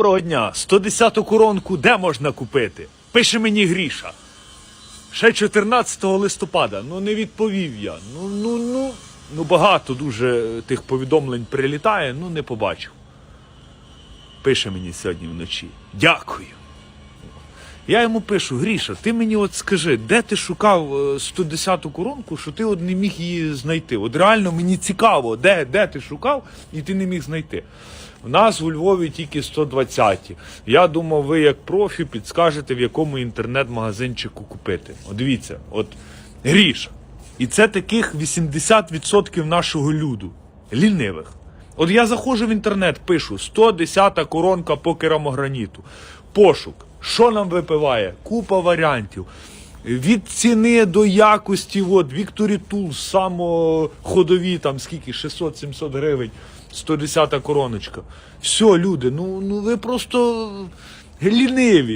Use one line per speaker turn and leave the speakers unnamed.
Доброго дня, 110-ту коронку де можна купити? Пише мені Гріша. Ще 14 листопада. Ну не відповів я. Ну, ну, ну, ну багато дуже тих повідомлень прилітає, ну не побачив. Пише мені сьогодні вночі. Дякую. Я йому пишу, Гріша, ти мені от скажи, де ти шукав е, 110-ту коронку, що ти от не міг її знайти? От реально мені цікаво, де, де ти шукав і ти не міг знайти. У нас у Львові тільки 120-ті. Я думав, ви як профі підскажете, в якому інтернет-магазинчику купити. От дивіться, от Гріша. І це таких 80% нашого люду, лінивих. От я заходжу в інтернет, пишу 110-та коронка по керамограніту. Пошук. Що нам випиває? Купа варіантів. Від ціни до якості, от, Victory Tools, самоходові, там скільки, 600-700 гривень, 110 короночка. Все, люди, ну, ну ви просто ліниві.